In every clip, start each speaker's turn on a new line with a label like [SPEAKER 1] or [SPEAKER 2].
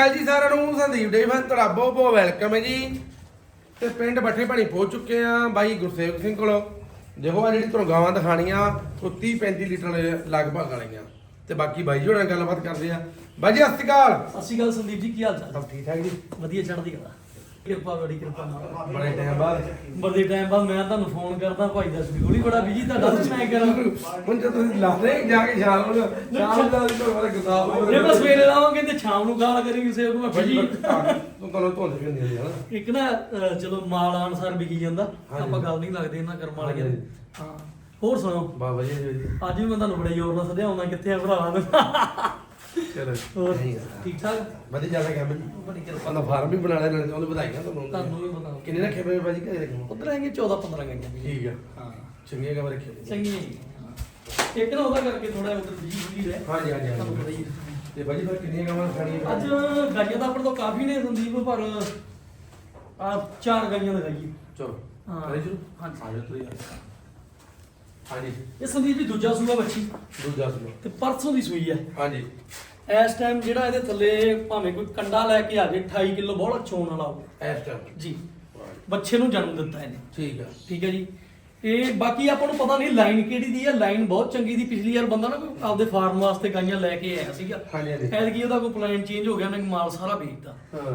[SPEAKER 1] ਹਾਲ ਜੀ ਸਾਰਿਆਂ ਨੂੰ ਸੰਦੀਪ ਡੇਵਨ ਤੁਹਾਡਾ ਬਹੁਤ ਬਹੁਤ ਵੈਲਕਮ ਹੈ ਜੀ। ਤੇ ਪਿੰਡ ਬੱਠੇ ਭਾਣੀ ਪਹੁੰਚ ਚੁੱਕੇ ਆ ਬਾਈ ਗੁਰਸੇਵਕ ਸਿੰਘ ਕੋਲ। ਦੇਖੋ ਆ ਜਿਹੜੀ ਤੁਹਾਨੂੰ ਗਾਵਾਂ ਦਿਖਾਣੀਆਂ ਉਹ 30 35 ਲੀਟਰ ਲਗਭਗ ਵਾਲੀਆਂ ਤੇ ਬਾਕੀ ਬਾਈ ਜੀ ਹੋਣਾ ਗੱਲਬਾਤ ਕਰਦੇ ਆ ਬਾਈ ਜੀ ਸਤਿ ਸ਼੍ਰੀ ਅਕਾਲ।
[SPEAKER 2] ਸਤਿ ਸ਼੍ਰੀ ਅਕਾਲ ਸੰਦੀਪ ਜੀ ਕੀ ਹਾਲ ਚਾਲ?
[SPEAKER 1] ਸਭ ਠੀਕ ਠਾਕ ਜੀ।
[SPEAKER 2] ਵਧੀਆ ਚੜ੍ਹਦੀ ਕਲਾ। ਕਿਰਪਾ ਬੜੀ ਕਿਰਪਾ ਨਾਲ।
[SPEAKER 1] ਬੜੇ ਟਾਈਮ ਬਾਅਦ।
[SPEAKER 2] ਬੜੇ ਟਾਈਮ ਬਾਅਦ ਮੈਂ ਤੁਹਾਨੂੰ ਫੋਨ ਕਰਦਾ ਭਾਈ ਦੱਸ ਵੀ ਗੋਲੀ ਬੜਾ ਬਿਜ਼ੀ ਤੁਹਾਡਾ ਤਾਂ ਮੈਂ ਕਰਾਂ
[SPEAKER 1] ਹੁਣ ਜੇ ਤੁਸੀਂ ਲਾਦੇ ਜਾ ਕੇ ਸ਼ਾਮ ਨੂੰ ਸ਼ਾਮ ਦਾ ਵੀ ਤੁਹਾਨੂੰ ਪਤਾ ਕਿਤਾਬ
[SPEAKER 2] ਜੇ ਮੈਂ ਸਵੇਰੇ ਲਾਵਾਂਗੇ ਤੇ ਸ਼ਾਮ ਨੂੰ ਗਾਲ ਕਰੀ ਕਿਸੇ ਨੂੰ ਮੈਂ ਬਿਜ਼ੀ
[SPEAKER 1] ਤੂੰ ਤੁਹਾਨੂੰ ਧੁੰਦ ਵੀ ਹੁੰਦੀ ਹੈ ਨਾ।
[SPEAKER 2] ਇੱਕ ਨਾ ਚਲੋ ਮਾਲ ਆਨਸਰ ਵਿਕੀ ਜਾਂਦਾ। ਆਪਾਂ ਗੱਲ ਨਹੀਂ ਲੱਗਦੇ ਇਹਨਾਂ ਕਰਮ ਵਾਲੀਆਂ। ਦੀ।
[SPEAKER 1] ਹਾਂਜੀ।
[SPEAKER 2] ਹਾਂ। ਹੋਰ ਸੁਣੋ
[SPEAKER 1] ਬਾਬਾ ਜੀ ਜੀ
[SPEAKER 2] ਅੱਜ ਵੀ ਮੈਂ ਤੁਹਾਨੂੰ ਬੜੇ ਜ਼ੋਰ ਨਾਲ ਸੱਦਿਆ ਹੁੰਦਾ ਕਿੱਥੇ ਆ ਭਰਾਵਾਂ ਨੂੰ
[SPEAKER 1] ਚਲੋ।
[SPEAKER 2] ਹੋਰ?
[SPEAKER 1] ਨਹੀਂ ਆ।
[SPEAKER 2] ਠੀਕ ਠਾਕ?
[SPEAKER 1] ਵਧੀਆ ਚੱਲ ਗਿਆ ਜੀ।
[SPEAKER 2] ਬੜੀ ਕਿਰਪਾ।
[SPEAKER 1] ਆਪਾਂ ਫਾਰਮ ਵੀ ਬਣਾ ਲਿਆ ਨਾਲੇ ਉਹਨੂੰ ਵਧਾਈਆਂ ਤੁਹਾਨੂੰ।
[SPEAKER 2] ਤੁਹਾਨੂੰ ਵੀ ਪਤਾ
[SPEAKER 1] ਕਿੰਨੇ ਰੱਖੇ ਪਏ ਬਾਜੀ ਘਰੇ ਰੱਖੇ
[SPEAKER 2] ਉਧਰ ਹੈਗੇ 14 15 ਗਈਆਂ
[SPEAKER 1] ਠੀਕ ਆ।
[SPEAKER 2] ਹਾਂ।
[SPEAKER 1] ਚੰਗੀਆਂ ਕਮਰੇ ਰੱਖੇ ਹੋਏ।
[SPEAKER 2] ਚੰਗੀ ਹੈ ਜੀ। ਹਾਂ। ਇੱਕ ਨਾ ਉਹਦਾ ਕਰਕੇ ਥੋੜਾ ਉਧਰ ਬਿਜ਼ੀ ਬਿਜ਼ੀ ਰਹਿ।
[SPEAKER 1] ਹਾਂਜੀ ਹਾਂਜੀ
[SPEAKER 2] ਤੁਹਾਨੂੰ ਪਤਾ
[SPEAKER 1] ਹਾਂਜੀ
[SPEAKER 2] ਹੀ ਹੈ।
[SPEAKER 1] ਤੇ ਬਾਜੀ ਫਿਰ ਕਿੰਨੀਆਂ ਕਮਰਾਂ ਖਾਣੀਆਂ
[SPEAKER 2] ਅੱਜ ਗਾਈਆਂ ਤਾਂ ਆਪਣੇ ਤੋਂ ਕਾਫੀ ਨੇ ਸੰਦੀਪ ਪਰ ਆ ਚਾਰ ਗਾਈਆਂ ਲਗਾਈਏ।
[SPEAKER 1] ਚਲੋ।
[SPEAKER 2] ਹਾਂ।
[SPEAKER 1] ਕਰੀ ਸ਼ੁਰੂ?
[SPEAKER 2] ਹਾਂਜੀ।
[SPEAKER 1] ਆ ਜਾਓ ਤੁਸੀਂ। ਹਾਂਜੀ।
[SPEAKER 2] ਇਹ ਸੰਦੀਪ ਜੀ ਦੂਜਾ ਸੂਆ ਬੱਚੀ।
[SPEAKER 1] ਦੂਜਾ ਸੁਣੋ
[SPEAKER 2] ਤੇ ਪਰਸੋਂ ਦੀ ਸੂਈ ਹੈ।
[SPEAKER 1] ਹਾਂਜੀ।
[SPEAKER 2] ਇਸ ਟਾਈਮ ਜਿਹੜਾ ਇਹਦੇ ਥੱਲੇ ਭਾਵੇਂ ਕੋਈ ਕੰਡਾ ਲੈ ਕੇ ਆ ਜਾਏ 28 ਕਿਲੋ ਬਹੁਤ ਚੋਣ ਵਾਲਾ ਹੋਵੇ
[SPEAKER 1] ਇਸ ਟਾਈਮ
[SPEAKER 2] ਜੀ। ਬੱਚੇ ਨੂੰ ਜਨਮ ਦਿੱਤਾ ਇਹਨੇ।
[SPEAKER 1] ਠੀਕ ਆ।
[SPEAKER 2] ਠੀਕ ਹੈ ਜੀ। ਇਹ ਬਾਕੀ ਆਪਾਂ ਨੂੰ ਪਤਾ ਨਹੀਂ ਲਾਈਨ ਕਿਹੜੀ ਦੀ ਹੈ ਲਾਈਨ ਬਹੁਤ ਚੰਗੀ ਦੀ ਪਿਛਲੀ ਵਾਰ ਬੰਦਾ ਨਾ ਕੋਈ ਆਪਦੇ ਫਾਰਮ ਵਾਸਤੇ ਗਾਈਆਂ ਲੈ ਕੇ ਆਇਆ ਸੀਗਾ।
[SPEAKER 1] ਹਾਂਜੀ ਹਾਂਜੀ।
[SPEAKER 2] ਐਤਕੀ ਉਹਦਾ ਕੋਈ ਪਲਾਨ ਚੇਂਜ ਹੋ ਗਿਆ ਉਹਨੇ ਮਾਲ ਸਾਰਾ ਵੇਚਤਾ।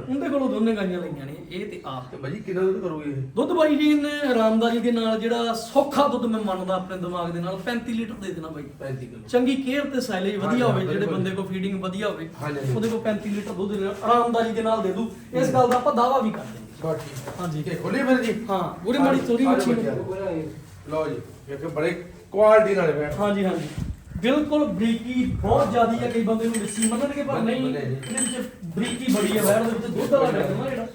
[SPEAKER 2] ਉਹਦੇ ਕੋਲੋਂ ਦੋਨੇ ਗਾਈਆਂ ਲਈਆਂ ਨੇ ਇਹ ਤੇ ਆਪ
[SPEAKER 1] ਤੇ ਬਾਜੀ ਕਿੰਨਾ ਦੁੱਧ ਕਰੋਗੇ ਇਹ?
[SPEAKER 2] ਦੁੱਧ ਬਾਈ ਜੀ ਨੇ ਆਰਾਮਦਾਰੀ ਦੇ ਨਾਲ ਜਿਹੜਾ ਸੌਖਾ ਦੁੱਧ ਮੈਂ ਮੰਨਦਾ ਆਪਣੇ ਦਿਮਾਗ ਦੇ ਨਾਲ 35 ਲੀਟਰ ਦੇ ਦੇਣਾ ਬਾਈ।
[SPEAKER 1] 35 ਕਿਲੋ
[SPEAKER 2] ਚੰਗੀ ਕੇਅਰ ਤੇ ਸਾਈਲੇਜ ਵਧੀਆ ਹੋਵੇ ਜਿਹੜੇ। ਬੰਦੇ ਕੋਲ ਫੀਡਿੰਗ ਵਧੀਆ ਹੋਵੇ। ਉਹਦੇ ਕੋਲ 35 ਲੀਟਰ ਦੁੱਧ ਨਾਲ ਆਰਾਮਦਾਰੀ ਦੇ ਨਾਲ ਦੇ ਦੂ। ਇਸ ਗੱਲ ਦਾ ਆਪਾਂ ਦਾਵਾ ਵੀ ਕਰਦੇ ਹਾਂ।
[SPEAKER 1] ਬਸ ਠੀਕ।
[SPEAKER 2] ਹਾਂਜੀ
[SPEAKER 1] ਠੀਕ ਹੈ ਖੋਲੀ ਫਿਰ ਜੀ
[SPEAKER 2] ਹਾਂ ਪੂਰੀ ਮਾੜੀ ਚੋਰੀ
[SPEAKER 1] ਆਜੋ
[SPEAKER 2] ਮੱਛੀ
[SPEAKER 1] ਬੱਚਿਆਂ। ਲਓ ਜੀ ਇੱਕ ਬੜੇ ਕੁਆਲਿਟੀ ਨਾਲ ਬੈਠ।
[SPEAKER 2] ਹਾਂਜੀ ਹਾਂਜੀ। ਬਿਲਕੁਲ ਬਰੀਕੀ ਬਹੁਤ ਜ਼ਿਆਦੀ ਹੈ ਕਈ ਬੰਦੇ ਨੂੰ ਮਿੱਸੀ ਮੰਨਣਗੇ ਪਰ ਨਹੀਂ
[SPEAKER 1] ਮੰਨੇ। ਜੀ।
[SPEAKER 2] ਇਹਦੇ ਵਿੱਚ ਬਰੀਕੀ ਬੜੀ ਹੈ ਵੈਰ ਦੇ ਵਿੱਚ ਦੁੱਧ ਵਾਲਾ ਡੰਗ ਨਾ ਜਿਹੜਾ।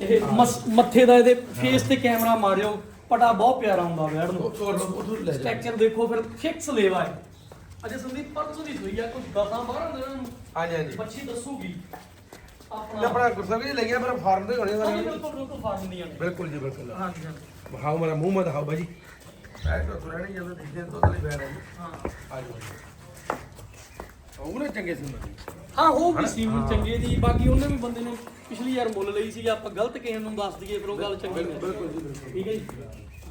[SPEAKER 2] ਇਹ ਮਸ- ਮੱਥੇ ਦਾ ਇਹਦੇ ਫੇਸ ਤੇ ਕੈਮਰਾ ਮਾਰਿਓ ਪਟਾ ਬਹੁਤ ਪਿਆਰਾ ਹੁੰਦਾ ਵੈਰ ਨੂੰ।
[SPEAKER 1] ਉਹ ਲਓ ਉਹ ਤੋਂ ਲੈ ਜਾ।
[SPEAKER 2] ਸਟ੍ਰਕਚਰ ਦੇਖੋ ਫਿਰ ਫਿਕਸ ਲੇਵਾ ਹੈ ਅਜੇ ਸੰਦੀਪ ਪਰਸੋਂ ਦੀ ਸੋਈ ਆ ਕੋਈ 10 12 ਦਿਨਾਂ ਨੂੰ।
[SPEAKER 1] ਹਾਂਜੀ ਹਾਂਜੀ।
[SPEAKER 2] ਬੱਚੀ ਦੱਸੂਗੀ।
[SPEAKER 1] ਤੇ
[SPEAKER 2] ਆਪਣਾ
[SPEAKER 1] ਗੁਰਸਾਹਿਬ ਜੀ ਲੱਗਿਆ ਪਰ ਫਾਰਮ ਦੇ ਹੋਣੇ ਸਾਰੇ।
[SPEAKER 2] ਬਿਲਕੁਲ ਬਿਲਕੁਲ ਫਾਰਮ ਦੀਆਂ ਨੇ।
[SPEAKER 1] ਬਿਲਕੁਲ ਜੀ ਬਿਲਕੁਲ।
[SPEAKER 2] ਹਾਂਜੀ ਹਾਂਜੀ।
[SPEAKER 1] ਦਿਖਾਓ ਮੇਰਾ ਮੂੰਹ ਮਾ ਦਿਖਾਓ ਬਾਜੀ ਬੈਠ ਕੇ ਤੁਰਿਆ ਨਹੀਂ ਜਾਂਦਾ ਦੇਖਦੇ ਦੁੱਧ ਲਈ ਬੈਠ ਰਹੀ
[SPEAKER 2] ਹਾਂ।
[SPEAKER 1] ਆ ਜਾਓ ਉਹ ਨਾ ਚੰਗੇ ਸੀ
[SPEAKER 2] ਹਾਂ ਉਹ ਵੀ
[SPEAKER 1] ਹਨਾ?
[SPEAKER 2] ਸੀ
[SPEAKER 1] ਹਾਂ।
[SPEAKER 2] ਚੰਗੇ ਦੀ। ਬਾਕੀ ਉਹਨੇ ਵੀ ਬੰਦੇ ਨੇ ਪਿਛਲੀ ਵਾਰ ਮੁੱਲ ਲਈ ਸੀ ਆਪਾਂ ਗਲਤ ਕਿਸੇ ਨੂੰ ਦੱਸ ਦਈਏ ਫਿਰ ਉਹ ਗੱਲ ਚੰਗੀ ਨਹੀਂ
[SPEAKER 1] ਬਿਲਕੁਲ ਜੀ, ਬਿਲਕੁਲ।
[SPEAKER 2] ਠੀਕ ਹੈ ਜੀ?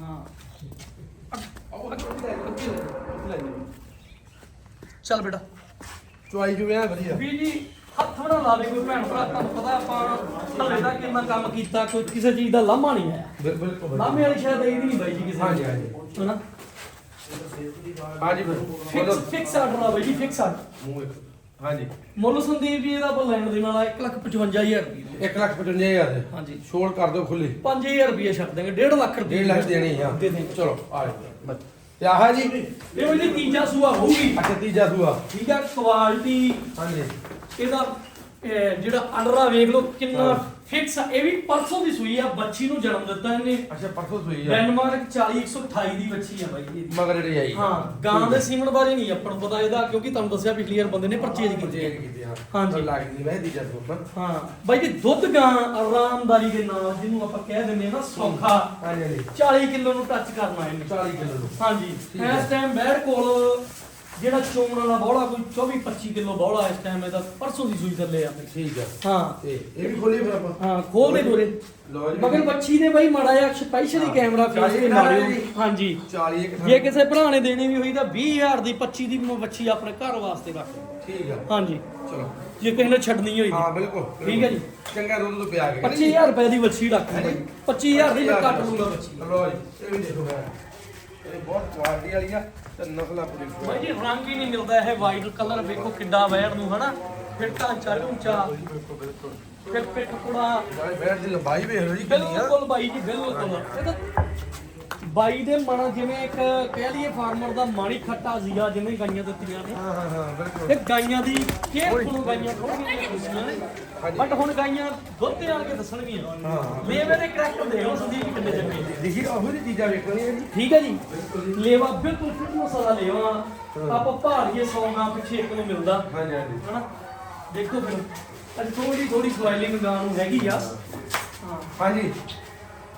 [SPEAKER 2] ਹਾਂ। ਚੱਲ ਬੇਟਾ
[SPEAKER 1] ਚੁਆਈ ਜੋ ਹੈ ਵਧੀਆ।
[SPEAKER 2] ਵੀ ਜੀ ਹੱਥ ਬਣਾ ਲਾ ਦੇ ਕੋਈ ਭੈਣ ਭਰਾ ਤੁਹਾਨੂੰ ਪਤਾ ਆਪਾਂ ਹਲੇ ਤੱਕ ਇੰਨਾ ਕੰਮ ਕੀਤਾ ਕੋਈ ਕਿਸੇ ਚੀਜ਼ ਦਾ ਲਾਮਾ ਨਹੀਂ ਆਇਆ।
[SPEAKER 1] ਬਿਲ- ਬਿਲਕੁਲ ਵਧੀਆ।
[SPEAKER 2] ਲਾਮੇ ਵਾਲੀ ਸ਼ਾਇਦ ਇਹ ਨਹੀਂ ਬਾਈ ਜੀ ਕਿਸੇ
[SPEAKER 1] ਹਾਂਜੀ, ਹਾਂਜੀ।
[SPEAKER 2] ਹਨਾ?
[SPEAKER 1] ਹਾਂਜੀ ਫਿਰ
[SPEAKER 2] ਫਿਕਸ ਫਿਕਸ ਆਰਡਰ ਆ ਬਾਈ ਜੀ ਫਿਕਸ ਆਰਡਰ
[SPEAKER 1] ਮੂੰਹ ਇੱਕ ਹਾਂਜੀ।
[SPEAKER 2] ਮੁੱਲ ਸੰਦੀਪ ਜੀ ਇਹਦਾ ਆਪਾਂ ਲੈਣ ਦੇ ਨਾਲ 155000 ਰੁਪਏ
[SPEAKER 1] 1 ਲੱਖ 55000 ਦੇ।
[SPEAKER 2] ਹਾਂਜੀ।
[SPEAKER 1] ਛੋੜ ਕਰ ਦਿਓ ਖੁੱਲੀ
[SPEAKER 2] 5000 ਰੁਪਏ ਛੱਡ ਦੇਂਗੇ 1.5 ਲੱਖ ਰੁਪਏ
[SPEAKER 1] 1.5 ਲੱਖ ਦੇਣੀ ਆ।
[SPEAKER 2] ਦੇ
[SPEAKER 1] ਚਲੋ ਆ ਜਾਓ। ਤੇ ਆਹ ਜੀ?
[SPEAKER 2] ਇਹ ਉਹ ਜੀ ਤੀਜਾ ਸੂਆ ਹੋਊਗੀ।
[SPEAKER 1] ਅੱਛਾ ਤੀਜਾ ਸੂਆ।
[SPEAKER 2] ਠੀਕ ਆ ਕੁਆਲਿਟੀ
[SPEAKER 1] ਹਾਂਜੀ।
[SPEAKER 2] ਇਹਦਾ ਇਹ ਜਿਹੜਾ ਅੰਡਰ ਵੇਖ ਲਓ ਕਿੰਨਾ। ਫਿਕਸ ਆ। ਇਹ ਵੀ ਪਰਸੋਂ ਦੀ ਸੂਈ ਆ ਬੱਚੀ ਨੂੰ ਜਨਮ ਦਿੱਤਾ ਇਹਨੇ।
[SPEAKER 1] ਅੱਛਾ ਪਰਸੋਂ ਸੂਈ ਆ।
[SPEAKER 2] ਡੈਨਮਾਰਕ 40128 ਦੀ ਬੱਚੀ ਆ ਬਾਈ ਇਹ
[SPEAKER 1] ਮਗਰ ਜਿਹੜੀ ਆਈ।
[SPEAKER 2] ਹਾਂ ਗਾਂ ਦੇ ਸੀਮਨ ਬਾਰੇ ਨਹੀਂ ਆਪਾਂ ਨੂੰ ਪਤਾ ਇਹਦਾ ਕਿਉਂਕਿ ਤੁਹਾਨੂੰ ਦੱਸਿਆ ਪਿਛਲੀ ਵਾਰ ਬੰਦੇ ਨੇ ਪਰਚੇਜ ਕੀਤੀ
[SPEAKER 1] ਹਾਂ।
[SPEAKER 2] ਹਾਂਜੀ।
[SPEAKER 1] ਲੱਗਦੀ ਮੈਂ ਤੀਜਾ ਸੂਆ
[SPEAKER 2] ਹਾਂ ਬਾਈ ਜੀ ਦੁੱਧ ਗਾਂ ਆਰਾਮਦਾਰੀ ਦੇ ਨਾਲ ਜਿਹਨੂੰ ਆਪਾਂ ਕਹਿ ਦਿੰਦੇ ਆ ਨਾ ਸੌਖਾ।
[SPEAKER 1] ਹਾਂਜੀ ਹਾਂਜੀ।
[SPEAKER 2] 40 ਕਿਲੋ ਨੂੰ ਟੱਚ ਕਰਨਾ ਇਹਨੇ।
[SPEAKER 1] 40 ਕਿਲੋ ਨੂੰ।
[SPEAKER 2] ਹਾਂਜੀ। ਇਸ ਟਾਈਮ ਬੈੜ ਕੋਲ ਜਿਹੜਾ ਚੋਣ ਵਾਲਾ ਬੋਲਾ ਕੋਈ 24 25 ਕਿਲੋ ਬੋਲਾ ਇਸ ਟਾਈਮ ਇਹਦਾ ਪਰਸੋਂ ਦੀ ਸੂਈ ਥੱਲੇ ਆ।
[SPEAKER 1] ਠੀਕ ਆ।
[SPEAKER 2] ਹਾਂ।
[SPEAKER 1] ਤੇ ਇਹ ਵੀ ਖੋਲੀ ਫਿਰ ਆਪਾਂ।
[SPEAKER 2] ਹਾਂ ਖੋਲ ਦੇ ਦੋਰੇ
[SPEAKER 1] ਲਓ ਜੀ।
[SPEAKER 2] ਮਗਰ ਬੱਚੀ ਨੇ ਬਾਈ ਮਾੜਾ ਜਿਹਾ ਸਪੈਸ਼ਲੀ
[SPEAKER 1] ਹਾਂ।
[SPEAKER 2] ਕੈਮਰਾ ਫੇਸ ਤੇ ਮਾਰਿਓ। ਹਾਂਜੀ।
[SPEAKER 1] 40 ਇੱਕ
[SPEAKER 2] ਜੇ ਕਿਸੇ ਭਰਾ ਨੇ ਦੇਣੀ ਵੀ ਹੋਈ ਤਾਂ 20000 ਦੀ 25 ਦੀ ਮੈਂ ਬੱਚੀ ਆਪਣੇ ਘਰ ਵਾਸਤੇ ਰੱਖ।
[SPEAKER 1] ਠੀਕ ਆ।
[SPEAKER 2] ਹਾਂਜੀ।
[SPEAKER 1] ਚਲੋ।
[SPEAKER 2] ਜੇ ਕਿਸੇ ਨੇ ਛੱਡਣੀ ਹੋਈ
[SPEAKER 1] ਹਾਂ। ਬਿਲਕੁਲ
[SPEAKER 2] ਠੀਕ ਹੈ ਜੀ।
[SPEAKER 1] ਚੰਗਾ ਦੁੱਧ ਤੋਂ ਪਿਆ ਕੇ।
[SPEAKER 2] 25000 ਰੁਪਏ ਦੀ ਬੱਚੀ ਰੱਖ ਲਓ ਬਾਈ। 25000 ਦੀ ਮੈਂ ਕੱਟ ਲੂੰਗਾ ਬੱਚੀ
[SPEAKER 1] ਲਓ ਜੀ ਇਹ ਵੀ ਦੇਖੋ। ਇਹ ਬਹੁਤ ਕੁਆਲਿਟੀ ਵਾਲੀ ਆ ਤੇ ਨਸਲ ਆਪਣੀ
[SPEAKER 2] ਬਾਈ ਜੀ ਰੰਗ ਹੀ ਨਹੀਂ ਮਿਲਦਾ ਇਹ ਵਾਈਟ ਕਲਰ ਵੇਖੋ ਕਿੱਡਾ ਵੈਰ ਨੂੰ ਹਨਾ? ਫਿਰ ਢਾਂਚਾ ਉੱਚਾ। ਫਿਰ ਪਿੱਠ ਪੁੜਾ।
[SPEAKER 1] ਨਾਲੇ ਬੈਠ ਦੀ ਲੰਬਾਈ ਵੇਖ ਲਓ ਜੀ ਕਿੰਨੀ ਆ।
[SPEAKER 2] ਬਿਲਕੁਲ ਬਾਈ ਜੀ ਬਿਲਕੁਲ। ਇਹ ਤਾਂ ਬਾਈ ਦੇ ਮਨ ਜਿਵੇਂ ਇੱਕ ਕਹਿ ਲਈਏ ਫਾਰਮਰ ਦਾ ਮਾਣੀ ਖੱਟਾ ਸੀਗਾ ਜਿਵੇਂ ਗਾਈਆਂ ਦਿੱਤੀਆਂ ਨੇ।
[SPEAKER 1] ਹਾਂ ਹਾਂ ਹਾਂ ਬਿਲਕੁਲ।
[SPEAKER 2] ਤੇ ਗਾਈਆਂ ਦੀ ਕੇਅਰਫੁਲ ਗਾਈਆਂ ਥੋੜੀਆਂ ਖੁਸ਼ੀਆਂ ਨੇ। ਬਟ ਹੁਣ ਗਾਈਆਂ ਦੁੱਧ ਆਣ ਕੇ ਦੱਸਣਗੀਆਂ।
[SPEAKER 1] ਹਾਂ।
[SPEAKER 2] ਲੇਵੇ ਦੇ ਕਰੈਕਟਰ ਦੇਖ ਲਓ ਸੰਦੀਪ ਕਿੰਨੇ ਚੰਗੇ।
[SPEAKER 1] ਦੇਖੀ ਉਹੋ ਜਿਹੀ ਚੀਜ਼ਾਂ ਵੇਖਣੀ ਹੈ ਜੀ
[SPEAKER 2] ਠੀਕ ਹੈ ਜੀ। ਲੇਵਾ ਬਿਲਕੁਲ ਫਿਟਨੈਸ ਵਾਲਾ ਲੇਵਾ। ਆਪਾਂ ਭਾਰੀਏ ਸੌਂਗਾ ਪਿੱਛੇ ਇੱਕ ਨੂੰ ਮਿਲਦਾ।
[SPEAKER 1] ਹਾਂਜੀ ਹਾਂਜੀ।
[SPEAKER 2] ਹਨਾ? ਦੇਖੋ ਫਿਰ। ਅੱਜ ਥੋੜੀ ਥੋੜੀ ਸਵਾਈਲਿੰਗ ਗਾਂ ਨੂੰ ਹੈਗੀ ਆ। ਹਾਂ।
[SPEAKER 1] ਹਾਂਜੀ।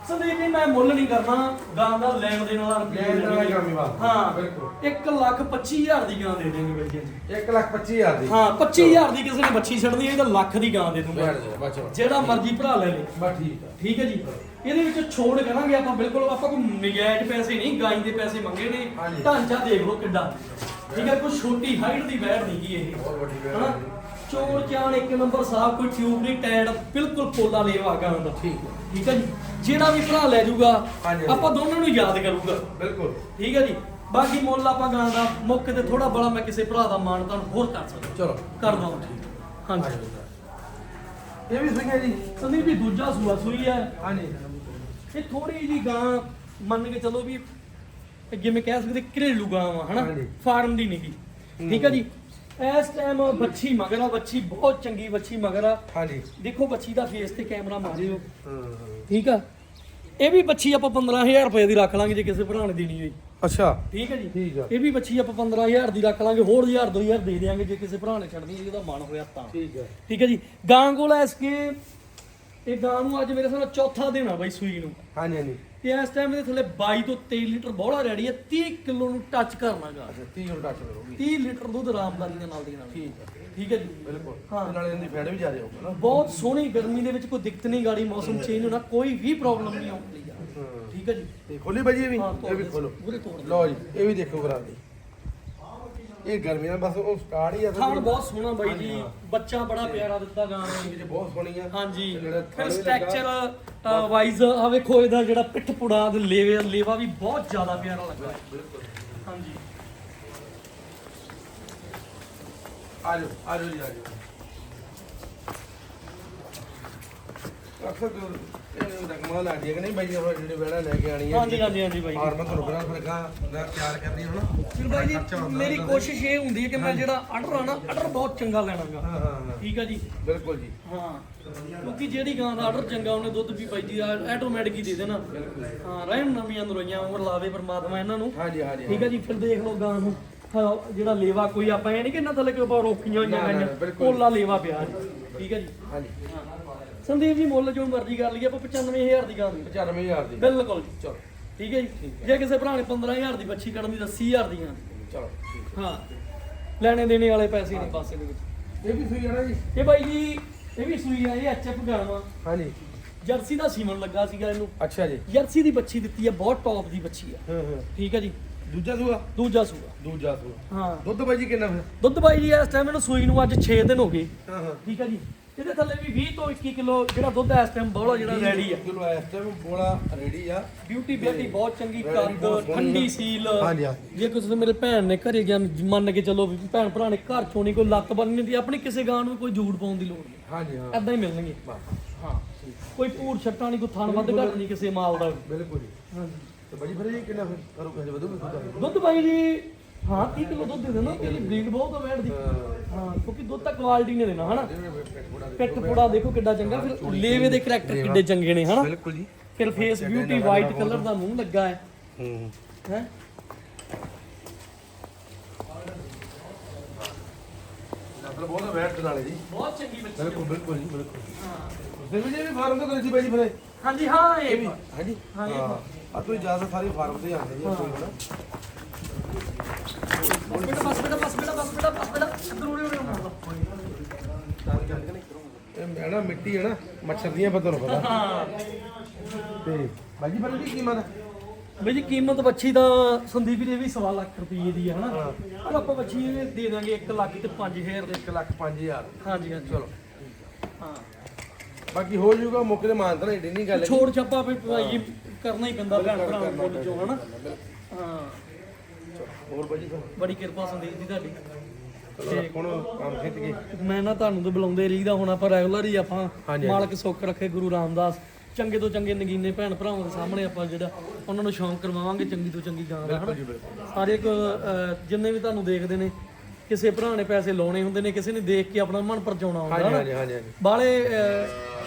[SPEAKER 2] ਸੰਦੀਪ ਜੀ ਮੈਂ ਮੁੱਲ ਨਹੀਂ ਕਰਨਾ ਗਾਂ ਦਾ ਲੈਣ ਦੇਣ ਵਾਲਾ ਰੁਪਈਆ
[SPEAKER 1] ਲੈਣ ਦੇਣ ਵਾਲਾ ਕੰਮ ਹੀ ਬਸ।
[SPEAKER 2] ਹਾਂ
[SPEAKER 1] ਬਿਲਕੁਲ।
[SPEAKER 2] 1 ਲੱਖ 25000 ਦੀ ਗਾਂ ਦੇ ਦੇਣਗੇ ਬਾਈ ਜੀ।
[SPEAKER 1] 1 ਲੱਖ 25 ਹਜ਼ਾਰ ਦੀ।
[SPEAKER 2] ਹਾਂ 25000 ਦੀ ਕਿਸੇ ਨੇ ਬੱਚੀ ਛੱਡਣੀ ਹੈ ਤਾਂ ਲੱਖ ਦੀ ਗਾਂ ਦੇ ਦੂੰਗਾ
[SPEAKER 1] ਬੈਠ ਜਾ ਬਚੋ
[SPEAKER 2] ਜਿਹੜਾ ਮਰਜ਼ੀ ਭਰਾ ਲੈ ਲੇ
[SPEAKER 1] ਬਸ ਠੀਕ ਆ।
[SPEAKER 2] ਠੀਕ ਹੈ ਜੀ। ਇਹਦੇ ਵਿੱਚ ਛੋੜ ਕਰਾਂਗੇ ਆਪਾਂ ਬਿਲਕੁਲ ਆਪਾਂ ਕੋਈ ਨਜਾਇਜ਼ ਪੈਸੇ ਨਹੀਂ ਗਾਈ ਦੇ ਪੈਸੇ ਮੰਗੇ ਨੇ।
[SPEAKER 1] ਹਾਂਜੀ।
[SPEAKER 2] ਢਾਂਚਾ ਦੇਖ ਲਓ ਕਿੱਡਾ। ਠੀਕ ਹੈ ਕੋਈ ਛੋਟੀ ਹਾਈਟ ਦੀ ਵੈੜ ਨਹੀਂ ਗੀ ਇਹ।
[SPEAKER 1] ਬਹੁਤ ਵੱਡੀ ਵੈੜ
[SPEAKER 2] ਹਨਾ?
[SPEAKER 1] ਹੈ।
[SPEAKER 2] ਚੋਰ ਚਾਣ ਇੱਕ ਨੰਬਰ ਸਾਫ਼ ਕੋਈ ਟਿਊਬ ਨਹੀਂ ਟੈਡ ਬਿਲਕੁਲ ਪੋਲਾ ਲੇਵਾ ਗਾਂ ਦਾ।
[SPEAKER 1] ਠੀਕ ਹੈ।
[SPEAKER 2] ਠੀਕ ਹੈ ਜੀ? ਜਿਹੜਾ ਵੀ ਭਰਾ ਲੈ ਜਾਊਗਾ
[SPEAKER 1] ਹਾਂਜੀ।
[SPEAKER 2] ਆਪਾਂ ਦੋਨਾਂ ਨੂੰ ਯਾਦ ਕਰੂਗਾ।
[SPEAKER 1] ਬਿਲਕੁਲ।
[SPEAKER 2] ਠੀਕ ਹੈ ਜੀ? ਬਾਕੀ ਮੁੱਲ ਆਪਾਂ ਗਾਂ ਦਾ ਮੌਕੇ ਤੇ ਥੋੜਾ ਬੜਾ ਮੈਂ ਕਿਸੇ ਭਰਾ ਦਾ ਮਾਣ ਤਾਂ ਹੋਰ ਕਰ ਸਕਦਾ।
[SPEAKER 1] ਚਲੋ।
[SPEAKER 2] ਕਰ ਦਵਾਂ। ਹਾਂਜੀ।
[SPEAKER 1] ਇਹ ਵੀ ਹੈ ਜੀ।
[SPEAKER 2] ਸੰਦੀਪ ਵੀ ਦੂਜਾ ਸੂਆ ਸੂਈ ਹੈ।
[SPEAKER 1] ਹਾਂਜੀ।
[SPEAKER 2] ਇਹ ਥੋੜੀ ਜੀ ਗਾਂ ਮੰਨ ਕੇ ਚੱਲੋ ਵੀ ਜਿਵੇਂ ਕਹਿ ਸਕਦੇ ਘਰੇਲੂ ਗਾਂ ਹਨਾ?
[SPEAKER 1] ਹਾਂਜੀ।
[SPEAKER 2] ਫਾਰਮ ਦੀ ਨਹੀਂ ਠੀਕ ਹੈ ਜੀ? ਇਸ ਟਾਈਮ ਬੱਚੀ ਮਗਰ ਆ ਬੱਚੀ ਬਹੁਤ ਚੰਗੀ ਬੱਚੀ ਮਗਰ ਆ।
[SPEAKER 1] ਹਾਂਜੀ।
[SPEAKER 2] ਦੇਖੋ ਬੱਚੀ ਦਾ ਫੇਸ ਤੇ ਕੈਮਰਾ ਮਾਰਿਓ।
[SPEAKER 1] ਹਾਂ।
[SPEAKER 2] ਠੀਕ ਆ? ਇਹ ਵੀ ਬੱਚੀ ਆਪਾਂ 15000 ਰੁਪਏ ਦੀ ਰੱਖ ਲਾਂਗੇ ਜੇ ਕਿਸੇ ਭਰਾ ਨੇ ਦੇਣੀ ਹੋਈ।
[SPEAKER 1] ਅੱਛਾ।
[SPEAKER 2] ਠੀਕ ਹੈ ਜੀ?
[SPEAKER 1] ਠੀਕ ਆ।
[SPEAKER 2] ਇਹ ਵੀ ਬੱਚੀ ਆਪਾਂ 15000 ਦੀ ਰੱਖ ਲਾਂਗੇ ਹੋਰ 1000 2000 ਦੇ ਦੇਾਂਗੇ ਜੇ ਕਿਸੇ ਭਰਾ ਨੇ ਛੱਡਣੀ ਹੈ ਜਿਹਦਾ ਮਨ ਹੋਇਆ ਤਾਂ।
[SPEAKER 1] ਠੀਕ ਹੈ
[SPEAKER 2] ਠੀਕ ਹੈ ਜੀ? ਗਾਂ ਕੋਲ ਐਸ ਕੇ ਇਹ ਗਾਂ ਨੂੰ ਅੱਜ ਮੇਰੇ ਨਾਲ ਚੌਥਾ ਦਿਨ ਆ ਬਾਈ ਸੂਈ ਨੂੰ।
[SPEAKER 1] ਹਾਂਜੀ ਹਾਂਜੀ।
[SPEAKER 2] ਤੇ ਇਸ ਟਾਈਮ ਦੇ ਥੱਲੇ 22 ਤੋਂ 23 ਲੀਟਰ ਬੋਲਾ ਰੈਡੀ ਹੈ 30 ਕਿਲੋ ਨੂੰ ਟੱਚ ਕਰਨਾ ਗਾ।
[SPEAKER 1] ਅੱਛਾ 30 ਨੂੰ ਟੱਚ ਕਰੋਗੀ।
[SPEAKER 2] 30 ਲੀਟਰ ਦੁੱਧ ਆਰਾਮਦਾਰੀ ਦੇ ਨਾਲ ਦੀ ਨਾਲ
[SPEAKER 1] ਠੀਕ ਹੈ।
[SPEAKER 2] ਠੀਕ ਹੈ ਜੀ?
[SPEAKER 1] ਬਿਲਕੁਲ।
[SPEAKER 2] ਹਾਂ।
[SPEAKER 1] ਨਾਲੇ ਇਹਦੀ ਫੈਟ ਵੀ ਜ਼ਿਆਦਾ ਹੋਊਗਾ ਨਾ।
[SPEAKER 2] ਬਹੁਤ ਸੋਹਣੀ ਗਰਮੀ ਦੇ ਵਿੱਚ ਕੋਈ ਦਿੱਕਤ ਨਹੀਂ ਗਾੜੀ ਮੌਸਮ ਚੇਂਜ ਹੋਣਾ ਕੋਈ ਵੀ ਪ੍ਰੋਬਲਮ ਨਹੀਂ ਆਉਂਦੀ
[SPEAKER 1] ਹਾਂ।
[SPEAKER 2] ਠੀਕ ਹੈ ਜੀ?
[SPEAKER 1] ਤੇ ਖੋਲੀ ਭਾਜੀ ਇਹ ਵੀ?
[SPEAKER 2] ਹਾਂ,
[SPEAKER 1] ਇਹ ਵੀ ਖੋਲੋ।
[SPEAKER 2] ਪੂਰੇ ਤੋੜ ਦਿਓ।
[SPEAKER 1] ਲਓ ਜੀ ਇਹ ਵੀ ਦੇਖੋ ਕਰਾ ਦੀ ਇਹ ਗਰਮੀਆਂ ਬਸ ਉਹ ਸਟਾਰਟ ਹੀ ਆ।
[SPEAKER 2] ਥਾਣ ਬਹੁਤ ਸੋਹਣਾ ਬਾਈ ਜੀ। ਬੱਚਾ ਬੜਾ ਪਿਆਰਾ ਦਿੱਤਾ ਗਾਂ ਨੇ।
[SPEAKER 1] ਇਹ ਬਹੁਤ ਸੋਹਣੀ ਆ।
[SPEAKER 2] ਹਾਂਜੀ। ਫਿਰ
[SPEAKER 1] ਥਣ ਵੀ ਲੱਗਾ।
[SPEAKER 2] ਸਟ੍ਰਕਚਰ ਵਾਈਜ਼ ਆ ਵੇਖੋ ਇਹਦਾ ਜਿਹੜਾ ਪਿੱਠ ਪੁੜਾ ਦੇ ਲੇਵੇ ਲੇਵਾ ਵੀ ਬਹੁਤ ਜ਼ਿਆਦਾ ਪਿਆਰਾ ਲੱਗਾ। ਹੈ
[SPEAKER 1] ਬਿਲਕੁਲ
[SPEAKER 2] ਹਾਂਜੀ।
[SPEAKER 1] ਆ ਜਾਓ ਆ ਜਾਓ ਜੀ ਆ ਜਾਓ ਅਕਸਰ ਇਹ ਰਕਮਾਂ ਲਾ ਦਿਆ ਕਿ ਨਹੀਂ? ਬਾਈ ਜਿਹੜੇ ਵੇੜਾ ਲੈ ਕੇ ਆਣੀ ਹੈ
[SPEAKER 2] ਹਾਂਜੀ ਹਾਂਜੀ ਹਾਂਜੀ ਬਾਈ
[SPEAKER 1] ਫਾਰਮ ਤੁਹਾਨੂੰ ਬਣਾ ਤਿਆਰ ਕਰਨੀ ਹੁਣ।
[SPEAKER 2] ਫਿਰ ਬਾਈ ਜੀ ਮੇਰੀ। ਕੋਸ਼ਿਸ਼ ਇਹ ਹੁੰਦੀ ਹੈ ਕਿ ਮੈਂ ਜਿਹੜਾ ਆਰਡਰ ਆ ਨਾ ਆਰਡਰ ਬਹੁਤ ਚੰਗਾ ਲੈਣਾਗਾ।
[SPEAKER 1] ਹਾਂ ਹਾਂ ਹਾਂ।
[SPEAKER 2] ਠੀਕ ਆ ਜੀ?
[SPEAKER 1] ਬਿਲਕੁਲ ਜੀ।
[SPEAKER 2] ਹਾਂ। ਕਿਉਂਕਿ ਜਿਹੜੀ ਗਾਂ ਦਾ ਆਰਡਰ ਚੰਗਾ ਉਹਨੇ ਦੁੱਧ ਵੀ ਬਾਈ ਜੀ ਆਟੋਮੈਟਿਕ ਹੀ ਦੇ ਦੇਣਾ। ਹਾਂ ਰਹਿਣ ਨਵੀਆਂ ਨਰੋਈਆਂ ਉਮਰ ਲਾਵੇ ਪਰਮਾਤਮਾ ਇਹਨਾਂ ਨੂੰ।
[SPEAKER 1] ਹਾਂਜੀ ਹਾਂਜੀ
[SPEAKER 2] ਠੀਕ ਆ ਜੀ ਫਿਰ ਦੇਖ ਲਓ ਗਾਂ ਨੂੰ। ਹਾਂ, ਜਿਹੜਾ ਲੇਵਾ ਕੋਈ ਆਪਾਂ ਇਹ ਨਹੀਂ ਕਿ ਇਹਨਾਂ ਥੱਲੇ ਕੋਈ ਆਪਾਂ ਰੋਕੀਆਂ ਹੋਈਆਂ
[SPEAKER 1] ਨਾ, ਨਾ,
[SPEAKER 2] ਗਾਈਆਂ।
[SPEAKER 1] ਬਿਲਕੁਲ।
[SPEAKER 2] ਕੋਲਾ ਲੇਵਾ ਪਿਆ ਜੀ। ਠੀਕ ਆ ਜੀ।
[SPEAKER 1] ਹਾਂਜੀ।
[SPEAKER 2] ਸੰਦੀਪ ਜੀ ਮੁੱਲ ਜੋ ਮਰਜ਼ੀ ਕਰ ਲਈਏ ਆਪਾਂ 95000 ਦੀ ਗਾਂ ਦੀ।
[SPEAKER 1] 95000 ਦੀ।
[SPEAKER 2] ਬਿਲਕੁਲ ਜੀ।
[SPEAKER 1] ਚਲੋ।
[SPEAKER 2] ਠੀਕ ਹੈ ਜੀ। ਜੇ ਕਿਸੇ ਭਰਾ ਨੇ 15000 ਦੀ ਬੱਚੀ ਕੱਢਣੀ ਤਾਂ 80000 ਦੀ ਗਾਂ ਦੀ।
[SPEAKER 1] ਚਲੋ ਠੀਕ
[SPEAKER 2] ਹਾਂ। ਲੈਣੇ ਦੇਣੇ ਵਾਲੇ ਪੈਸੇ ਨਹੀਂ ਪਾਸੇ ਦੇ ਵਿੱਚ।
[SPEAKER 1] ਇਹ ਵੀ ਸਹੀ ਹੈ ਨਾ ਜੀ।
[SPEAKER 2] ਇਹ ਬਾਈ ਜੀ ਇਹ ਵੀ ਸੂਈ ਆ ਇਹ ਐਚਐਫ ਗਾਵਾ
[SPEAKER 1] ਹਾਂਜੀ।
[SPEAKER 2] ਜਰਸੀ ਦਾ ਸੀਮਨ ਲੱਗਾ ਸੀਗਾ ਇਹਨੂੰ।
[SPEAKER 1] ਅੱਛਾ ਜੀ।
[SPEAKER 2] ਜਰਸੀ ਦੀ ਬੱਚੀ ਦਿੱਤੀ ਹੈ ਬਹੁਤ ਟੌਪ ਦੀ ਬੱਚੀ ਆ।
[SPEAKER 1] ਹਾਂ ਹਾਂ।
[SPEAKER 2] ਠੀਕ ਹੈ ਜੀ।
[SPEAKER 1] ਦੂਜਾ ਸੂਆ?
[SPEAKER 2] ਦੂਜਾ ਸੂਆ।
[SPEAKER 1] ਦੂਜਾ ਸੂਆ।
[SPEAKER 2] ਹਾਂ।
[SPEAKER 1] ਦੁੱਧ ਬਾਈ ਜੀ ਕਿੰਨਾ ਫਿਰ
[SPEAKER 2] ਦੁੱਧ ਬਾਈ ਜੀ ਇਸ ਟਾਈਮ ਇਹਨੂੰ ਸੂਈ ਨੂੰ ਅੱਜ 6 ਦਿਨ ਹੋ ਗਏ।
[SPEAKER 1] ਹਾਂ ਹਾਂ।
[SPEAKER 2] ਠੀਕ ਹੈ ਜੀ। ਇਹਦੇ ਥੱਲੇ ਵੀ 20 ਤੋਂ 21 ਕਿਲੋ ਜਿਹੜਾ ਦੁੱਧ ਇਸ ਟਾਈਮ ਬੋਲਾ ਜਿਹੜਾ ਰੈਡੀ ਆ।
[SPEAKER 1] ਕਿਲੋ ਇਸ ਟਾਈਮ ਬੋਲਾ ਰੈਡੀ ਆ।
[SPEAKER 2] ਬਿਊਟੀ ਬਿਊਟੀ ਬਹੁਤ ਚੰਗੀ ਕੱਦ ਠੰਡੀ। ਸੀਲ।
[SPEAKER 1] ਹਾਂਜੀ, ਹਾਂਜੀ।
[SPEAKER 2] ਜੇ ਕਿਸੇ ਮੇਰੇ ਭੈਣ ਨੇ ਘਰੇ ਜਾਂ ਮੰਨ ਕੇ ਚੱਲੋ ਵੀ ਭੈਣ ਭਰਾ ਨੇ ਘਰ ਚੋਂ ਨਹੀਂ ਕੋਈ ਲੱਤ ਬੰਨਣੀ ਦੀ ਆਪਣੀ ਕਿਸੇ ਗਾਂ ਨੂੰ ਕੋਈ ਜੂੜ ਪਾਉਣ ਦੀ ਲੋੜ ਨਹੀਂ।
[SPEAKER 1] ਹਾਂਜੀ ਹਾਂ।
[SPEAKER 2] ਐਦਾਂ ਹੀ ਮਿਲਣਗੇ।
[SPEAKER 1] ਬਸ।
[SPEAKER 2] ਹਾਂ। ਕੋਈ ਪੂਰ ਛੱਟਾਂ ਨਹੀਂ ਕੋਈ ਥਣ ਵੱਧ ਘੱਟ ਨਹੀਂ ਕਿਸੇ ਮਾਲ ਦਾ
[SPEAKER 1] ਬਿਲਕੁਲ ਜੀ।
[SPEAKER 2] ਹਾਂਜੀ।
[SPEAKER 1] ਤੇ ਬਾਈ ਫਿਰ ਇਹ ਕਿੰਨਾ ਫਿਰ ਕਰੋਗੇ? ਹਜੇ ਵਧੂਗਾ ਦੁੱਧ?
[SPEAKER 2] ਦੁੱਧ ਬਾਈ ਜੀ ਹਾਂ 30 ਕਿਲੋ ਦੁੱਧ ਦੇ ਦੇਣਾ ਇਹਦੀ ਬਰੀਡ ਬਹੁਤ ਆ ਵੈੜ ਦੀ ਹਾਂ ਕਿਉਂਕਿ ਦੁੱਧ ਤਾਂ ਕੁਆਲਿਟੀ ਨੇ ਦੇਣਾ ਹਨਾ? ਪਿੱਠ ਪੁੜਾ ਦੇਖੋ ਕਿੱਡਾ ਚੰਗਾ ਫਿਰ ਲੇਵੇ ਦੇ ਕਰੈਕਟਰ ਕਿੱਡੇ ਚੰਗੇ ਨੇ ਹਨਾ?
[SPEAKER 1] ਬਿਲਕੁਲ ਜੀ।
[SPEAKER 2] ਫਿਰ ਫੇਸ ਬਿਊਟੀ ਵਾਈਟ ਕਲਰ ਦਾ ਮੂੰਹ ਲੱਗਾ ਹੈ।
[SPEAKER 1] ਹੂੰ।
[SPEAKER 2] ਹੈ?
[SPEAKER 1] ਨਸਲ ਬਹੁਤ ਵੈਟ ਦੇ ਨਾਲੇ ਜੀ।
[SPEAKER 2] ਬਹੁਤ ਚੰਗੀ ਬੱਚੀ
[SPEAKER 1] ਬਿਲਕੁਲ ਬਿਲਕੁਲ ਜੀ ਬਿਲਕੁਲ।
[SPEAKER 2] ਹਾਂ।
[SPEAKER 1] ਦੇ ਵੀ ਜੀ ਫਾਰਮ ਤੋਂ ਕਰੀ ਸੀ ਬਾਈ ਜੀ ਫਿਰ। ਇਹ?
[SPEAKER 2] ਹਾਂਜੀ। ਹਾਂ
[SPEAKER 1] ਇਹ ਹਾਂਜੀ
[SPEAKER 2] ਹਾਂ,
[SPEAKER 1] ਆ ਤੁਸੀਂ ਜ਼ਿਆਦਾ ਸਾਰੇ ਫਾਰਮ ਤੇ ਆਉਂਦੇ ਜੀ ਕੋਈ ਨਾ
[SPEAKER 2] ਬੇਟਾ ਬਸ ਬੇਟਾ ਬਸ ਬੇਟਾ ਬਸ ਬੇਟਾ ਬਸ ਬੇਟਾ ਇੱਧਰ ਉਰੇ ਉਰੇ ਉਰੇ।
[SPEAKER 1] ਇਹ ਮੈਂ ਨਾ ਮਿੱਟੀ ਹੈ ਨਾ ਮੱਛਰ ਦੀਆਂ ਪਤਾ ਨੂੰ ਪਤਾ
[SPEAKER 2] ਹਾਂ
[SPEAKER 1] ਤੇ ਬਾਈ ਜੀ ਫਿਰ ਇਹਦੀ ਕੀਮਤ?
[SPEAKER 2] ਬਈ ਜੀ ਕੀਮਤ ਬੱਚੀ ਦਾ ਸੰਦੀਪ ਜੀ ਇਹ ਵੀ ਸਵਾ ਲੱਖ ਰੁਪਏ ਦੀ ਹੈ ਹਨਾ? ਪਰ ਆਪਾਂ ਬੱਚੀ ਇਹ ਦੇ ਦਾਂਗੇ 1 ਲੱਖ ਤੇ 5000 ਦੇ।
[SPEAKER 1] 1 ਲੱਖ 5000
[SPEAKER 2] ਹਾਂਜੀ ਹਾਂਜੀ।
[SPEAKER 1] ਚਲੋ।
[SPEAKER 2] ਹਾਂ।
[SPEAKER 1] ਬਾਕੀ ਹੋ ਜਾਊਗਾ ਮੌਕੇ ਤੇ ਮਾਨਤਾ ਨਾ ਏਡੀ ਨਹੀਂ ਗੱਲ
[SPEAKER 2] ਛੋੜ ਛੱਪਾ ਭਾਈ ਕਰਨਾ ਹੀ ਪੈਂਦਾ ਭੈਣ ਭਰਾ ਨੂੰ ਬੋਲ ਚੋਂ ਹਨਾ? ਹਾਂ।
[SPEAKER 1] ਹੋਰ
[SPEAKER 2] ਬੜੀ ਕਿਰਪਾ ਸੰਦੀਪ ਜੀ ਤੁਹਾਡੀ।
[SPEAKER 1] ਚਲੋ ਹੁਣ ਕੰਮ ਖਿੱਚ ਗਏ
[SPEAKER 2] ਮੈਂ ਨਾ ਤੁਹਾਨੂੰ ਤਾਂ ਬੁਲਾਉਂਦੇ ਰਹੀਦਾ ਹੁਣ ਆਪਾਂ ਰੈਗੂਲਰ ਹੀ ਆਪਾਂ। ਮਾਲਕ ਸੁੱਖ ਰੱਖੇ ਗੁਰੂ ਰਾਮਦਾਸ। ਚੰਗੇ ਤੋਂ ਚੰਗੇ ਨਗੀਨੇ ਭੈਣ ਭਰਾਵਾਂ ਦੇ ਸਾਹਮਣੇ ਆਪਾਂ ਜਿਹੜਾ ਉਹਨਾਂ ਨੂੰ ਸ਼ੌਂਕ ਕਰਵਾਵਾਂਗੇ ਚੰਗੀ ਤੋਂ ਚੰਗੀ ਗਾਂ ਦਾ ਹਨਾ? ਸਾਰੇ ਇੱਕ ਜਿੰਨੇ ਵੀ ਤੁਹਾਨੂੰ ਦੇਖਦੇ ਨੇ ਕਿਸੇ ਭਰਾ ਨੇ ਪੈਸੇ ਲਾਉਣੇ ਹੁੰਦੇ ਨੇ ਕਿਸੇ ਨੇ ਦੇਖ ਕੇ ਆਪਣਾ ਮਨ ਪਰਚਾਉਣਾ ਹੁੰਦਾ ਹਨਾ? ਬਾਲੇ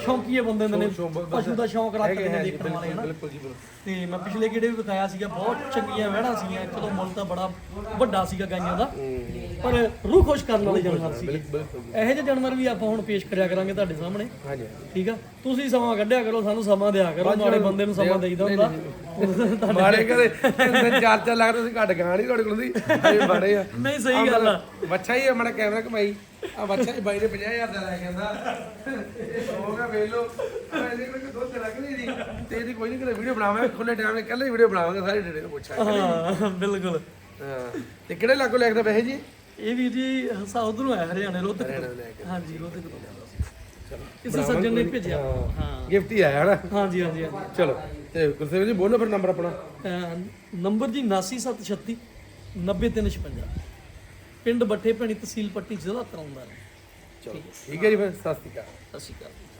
[SPEAKER 2] ਸ਼ੌਂਕੀਏ ਬੰਦੇ ਹੁੰਦੇ ਨੇ। ਪਸ਼ੂ ਦਾ ਸ਼ੌਂਕ ਰੱਖਦੇ ਨੇ ਦੇਖਣ ਵਾਲੇ ਹਨਾ?
[SPEAKER 1] ਬਿਲਕੁਲ ਜੀ। ਬਿਲਕੁਲ
[SPEAKER 2] ਤੇ ਮੈਂ ਪਿਛਲੇ ਕਿਹੜੇ ਵੀ ਵਿਖਾਇਆ ਸੀਗਾ ਬਹੁਤ ਚੰਗੀਆਂ ਵਹਿੜਾਂ ਸੀਗੀਆਂ ਚਲੋ ਮੁੱਲ ਤਾਂ ਬੜਾ ਵੱਡਾ ਸੀਗਾ ਗਾਈਆਂ ਦਾ। ਪਰ ਰੂਹ ਖੁਸ਼ ਕਰਨ ਵਾਲੇ ਜਾਨਵਰ ਸੀ ਇਹੋ ਜਿਹੇ ਜਾਨਵਰ ਵੀ ਆਪਾਂ ਹੁਣ ਪੇਸ਼ ਕਰਿਆ ਕਰਾਂਗੇ ਤੁਹਾਡੇ ਸਾਹਮਣੇ।
[SPEAKER 1] ਹਾਂਜੀ।
[SPEAKER 2] ਠੀਕ ਆ? ਤੁਸੀਂ ਸਮਾਂ ਕੱਢਿਆ ਕਰੋ ਸਾਨੂੰ ਸਮਾਂ ਦਿਆ ਕਰੋ ਮਾੜੇ ਬੰਦੇ ਨੂੰ ਸਮਾਂ ਦੇਈਦਾ ਹੁੰਦਾ।
[SPEAKER 1] ਮਾੜੇ ਕਦੇ ਚਾਰ ਚਾਰ ਲੱਖ ਤੁਸੀਂ ਘੱਟ ਗਾਂ ਨਹੀਂ ਤੁਹਾਡੇ ਕੋਲ ਦੀ। ਇਹ ਬੜੇ ਆ।
[SPEAKER 2] ਨਹੀਂ ਸਹੀ ਗੱਲ ਆ।
[SPEAKER 1] ਬੱਚਾ ਹੀ ਮੜਾ ਕੈਮਰਾ ਕਮਾਈ ਆ ਬੱਚਾ ਹੀ ਬਾਈ ਨੇ 50000 ਦਾ ਲੈ ਕੇ ਆਂਦਾ। ਹੋਗਾ ਵੇਖ ਲੋ ਇਹਦੇ ਕੋਲ ਦੁੱਧ ਲੱਗ ਨਹੀਂ ਦੀ ਤੇ ਇਹਦੀ ਕੋਈ ਨਹੀਂ ਕਦੇ ਵੀਡੀਓ ਬਣਾਵਾਂਗੇ ਖੁੱਲੇ ਟਾਈਮ 'ਤੇ ਕੱਲੇ ਵੀਡੀਓ ਬਣਾਵਾਂਗੇ ਸਾਰੇ ਡੇੜੇ ਨੂੰ ਪੁੱਛਾਂਗੇ
[SPEAKER 2] ਹਾਂ ਬਿਲਕੁਲ।
[SPEAKER 1] ਹਾਂ। ਤੇ ਕਿਹੜੇ ਲਾਗੋ ਲੈ ਕੇ ਪੈਸੇ ਜੀ?
[SPEAKER 2] ਇਹ ਵੀਰ ਜੀ ਹਸਾ ਉਧਰੋਂ ਆਇਆ ਹਰਿਆਣੇ ਰੋਹਤਕ
[SPEAKER 1] ਲੈ
[SPEAKER 2] ਤੋਂ ਹਾਂਜੀ ਰੋਹਤਕ ਤੋਂ। ਸੀ ਕਿਸੇ ਸੱਜਣ ਨੇ ਭੇਜਿਆ। ਹਾਂ
[SPEAKER 1] ਗਿਫਟ ਹੀ ਆਇਆ ਹਨਾ
[SPEAKER 2] ਹਾਂਜੀ ਹਾਂਜੀ ਹਾਂਜੀ।
[SPEAKER 1] ਚਲੋ ਤੇ ਗੁਰਸੇਵ ਜੀ ਬੋਲੋ ਫਿਰ ਨੰਬਰ ਆਪਣਾ।
[SPEAKER 2] ਅਹ ਨੰਬਰ ਜੀ 99736 90356 ਪਿੰਡ ਬੱਠੇ ਭੈਣੀ ਤਹਿਸੀਲ ਪੱਟੀ ਜ਼ਿਲ੍ਹਾ ਤਰੌਂਦਾ।
[SPEAKER 1] ਚਲੋ ਠੀਕ ਹੈ ਜੀ ਫਿਰ ਸਤਿ ਸ਼੍ਰੀ ਅਕਾਲ।
[SPEAKER 2] ਸਤਿ ਸ਼੍ਰੀ ਅਕਾਲ।